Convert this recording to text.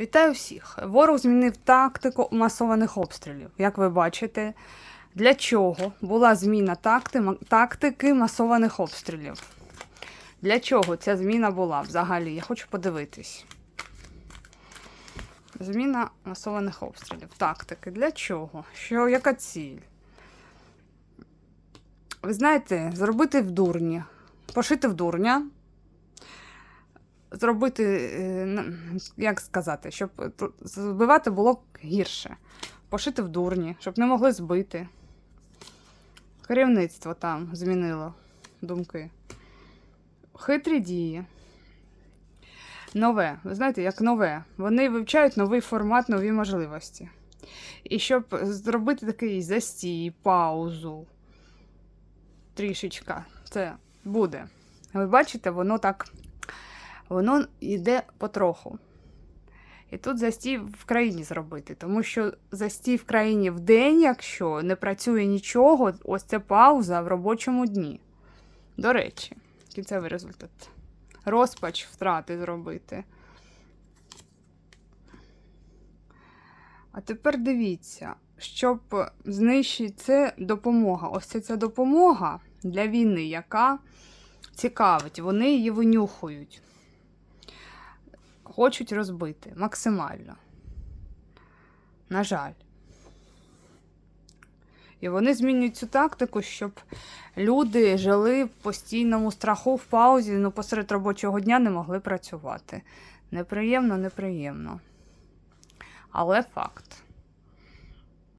Вітаю всіх! Ворог змінив тактику масованих обстрілів. Як ви бачите, для чого була зміна такти, тактики масованих обстрілів? Для чого ця зміна була взагалі? Я хочу подивитись. Зміна масованих обстрілів. Тактики. Для чого? Що, яка ціль? Ви знаєте, зробити в дурні, пошити в дурня, зробити, е, як сказати, щоб збивати було гірше. Пошити в дурні, щоб не могли збити. Керівництво там змінило думки. Хитрі дії. Нове. Ви знаєте, як нове. Вони вивчають новий формат, нові можливості. І щоб зробити такий застій, паузу, трішечка, це буде. Ви бачите, воно так воно йде потроху. І тут застій в країні зробити, тому що застій в країні в день, якщо не працює нічого, ось це пауза в робочому дні. До речі, кінцевий результат. Розпач втрати зробити. А тепер дивіться, щоб знищити це допомога. Ось це ця допомога для війни, яка цікавить, вони її винюхують хочуть розбити максимально. На жаль. І вони змінюють цю тактику, щоб люди жили в постійному страху в паузі, ну посеред робочого дня не могли працювати. Неприємно, неприємно. Але факт.